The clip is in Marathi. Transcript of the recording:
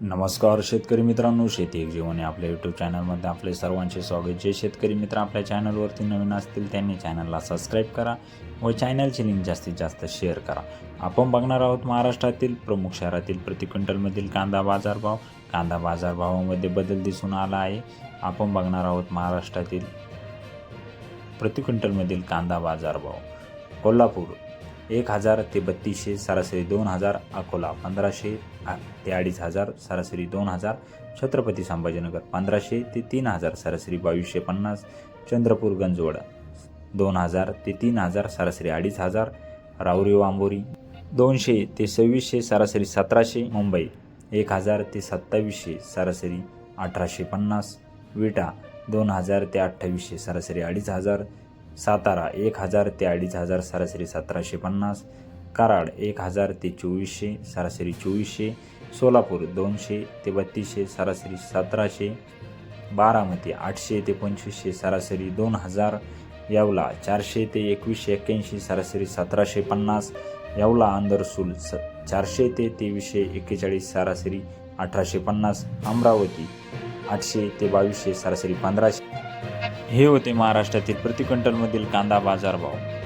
नमस्कार शेतकरी मित्रांनो शेती एक जीवन या आपल्या यूट्यूब चॅनलमध्ये आपले सर्वांचे स्वागत. जे शेतकरी मित्र आपल्या चॅनलवरती नवीन असतील त्यांनी चॅनलला सबस्क्राईब करा व चॅनलची लिंक जास्तीत जास्त शेअर करा. आपण बघणार आहोत महाराष्ट्रातील प्रमुख शहरातील प्रति क्विंटलमधील कांदा बाजारभाव. कांदा बाजारभावामध्ये बदल दिसून आला आहे. आपण बघणार आहोत महाराष्ट्रातील प्रति क्विंटलमधील कांदा बाजारभाव. कोल्हापूर एक हजार ते बत्तीसशे सरासरी दोन हजार अकोला पंधराशे ते अडीच हजार सरासरी दोन हजार छत्रपती संभाजीनगर पंधराशे ते तीन हजार सरासरी बावीसशे पन्नास चंद्रपूर गंजवड दोन हजार ते तीन हजार सरासरी अडीच हजार राऊरी वांबोरी दोनशे ते सव्वीसशे सरासरी सतराशे मुंबई एक हजार ते सत्तावीसशे सरासरी अठराशे पन्नास विटा दोन हजार ते अठ्ठावीसशे सरासरी अडीच हजार सातारा एक हजार ते अडीच हजार सरासरी सतराशे पन्नास. कराड एक हजार ते चोवीसशे सरासरी चोवीसशे. सोलापूर दोनशे ते बत्तीसशे सरासरी सतराशे. बारामती आठशे ते पंचवीसशे सरासरी दोन हजार. येवला चारशे ते एकवीसशे एक्क्याऐंशी सरासरी सतराशे पन्नास. येवला आंदरसूल स चारशे ते तेवीसशे एक्केचाळीस सरासरी अठराशे पन्नास. अमरावती आठशे ते बावीसशे सरासरी पंधराशे. हे होते महाराष्ट्रातील प्रति क्विंटलमधील कांदा बाजारभाव.